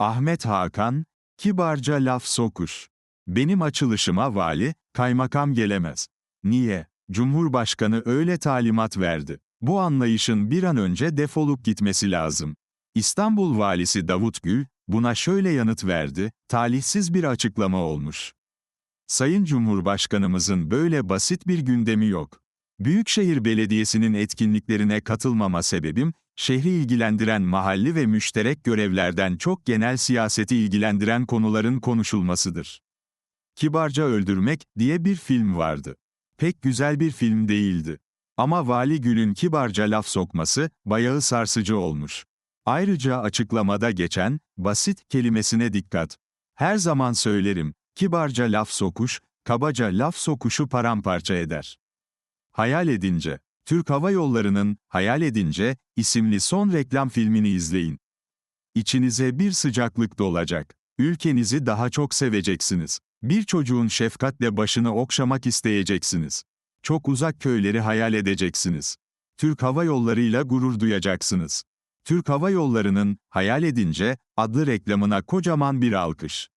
Ahmet Hakan, kibarca laf sokuş. Benim açılışıma vali, kaymakam gelemez. Niye? Cumhurbaşkanı öyle talimat verdi. Bu anlayışın bir an önce defolup gitmesi lazım. İstanbul valisi Davut Gül, buna şöyle yanıt verdi, talihsiz bir açıklama olmuş. Sayın Cumhurbaşkanımızın böyle basit bir gündemi yok. Büyükşehir Belediyesi'nin etkinliklerine katılmama sebebim, şehri ilgilendiren mahalli ve müşterek görevlerden çok genel siyaseti ilgilendiren konuların konuşulmasıdır. Kibarca Öldürmek diye bir film vardı. Pek güzel bir film değildi. Ama Vali Gül'ün kibarca laf sokması, bayağı sarsıcı olmuş. Ayrıca açıklamada geçen, basit kelimesine dikkat. Her zaman söylerim, kibarca laf sokuş, kabaca laf sokuşu paramparça eder. Hayal edince, Türk Hava Yolları'nın Hayal Edince isimli son reklam filmini izleyin. İçinize bir sıcaklık dolacak. Ülkenizi daha çok seveceksiniz. Bir çocuğun şefkatle başını okşamak isteyeceksiniz. Çok uzak köyleri hayal edeceksiniz. Türk Hava Yolları'yla gurur duyacaksınız. Türk Hava Yolları'nın Hayal Edince adlı reklamına kocaman bir alkış.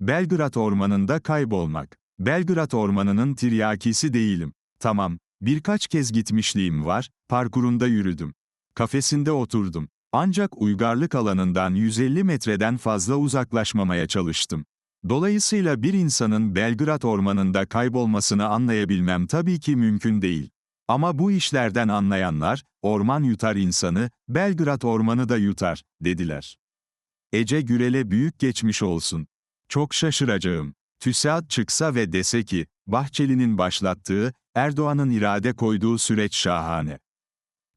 Belgrad Ormanı'nda kaybolmak. Belgrad Ormanı'nın tiryakisi değilim. Tamam, birkaç kez gitmişliğim var, parkurunda yürüdüm. Kafesinde oturdum. Ancak uygarlık alanından 150 metreden fazla uzaklaşmamaya çalıştım. Dolayısıyla bir insanın Belgrad Ormanı'nda kaybolmasını anlayabilmem tabii ki mümkün değil. Ama bu işlerden anlayanlar, orman yutar insanı, Belgrad Ormanı da yutar, dediler. Ece Gürel'e büyük geçmiş olsun. Çok şaşıracağım. TÜSİAD çıksa ve dese ki, Bahçeli'nin başlattığı, Erdoğan'ın irade koyduğu süreç şahane.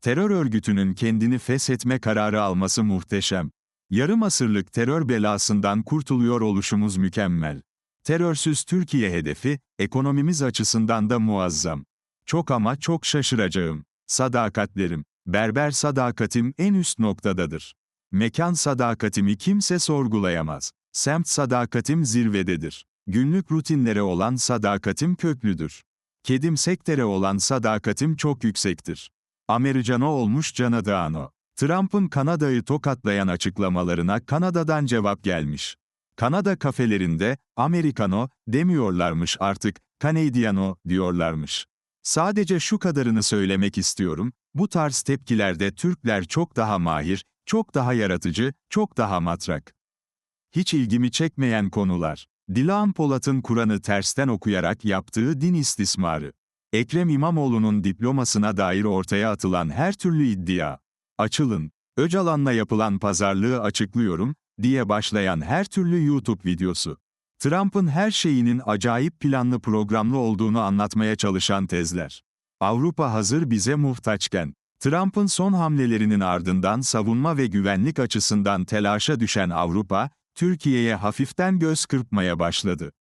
Terör örgütünün kendini feshetme kararı alması muhteşem. Yarım asırlık terör belasından kurtuluyor oluşumuz mükemmel. Terörsüz Türkiye hedefi, ekonomimiz açısından da muazzam. Çok ama çok şaşıracağım. Sadakatlerim, berber sadakatim en üst noktadadır. Mekan sadakatimi kimse sorgulayamaz. Semt sadakatim zirvededir. Günlük rutinlere olan sadakatim köklüdür. Kedim sektere olan sadakatim çok yüksektir. Americano olmuş Canadano. Trump'ın Kanada'yı tokatlayan açıklamalarına Kanada'dan cevap gelmiş. Kanada kafelerinde, Americano, demiyorlarmış artık, Canadiano, diyorlarmış. Sadece şu kadarını söylemek istiyorum, bu tarz tepkilerde Türkler çok daha mahir, çok daha yaratıcı, çok daha matrak. Hiç ilgimi çekmeyen konular. Dilan Polat'ın Kur'an'ı tersten okuyarak yaptığı din istismarı. Ekrem İmamoğlu'nun diplomasına dair ortaya atılan her türlü iddia. Açılın, Öcalan'la yapılan pazarlığı açıklıyorum, diye başlayan her türlü YouTube videosu. Trump'ın her şeyinin acayip planlı programlı olduğunu anlatmaya çalışan tezler. Avrupa hazır bize muhtaçken, Trump'ın son hamlelerinin ardından savunma ve güvenlik açısından telaşa düşen Avrupa, Türkiye'ye hafiften göz kırpmaya başladı.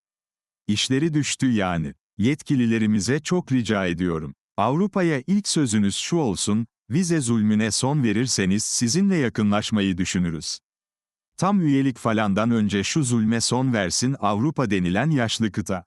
İşleri düştü yani. Yetkililerimize çok rica ediyorum. Avrupa'ya ilk sözünüz şu olsun, vize zulmüne son verirseniz sizinle yakınlaşmayı düşünürüz. Tam üyelik falandan önce şu zulme son versin Avrupa denilen yaşlı kıta.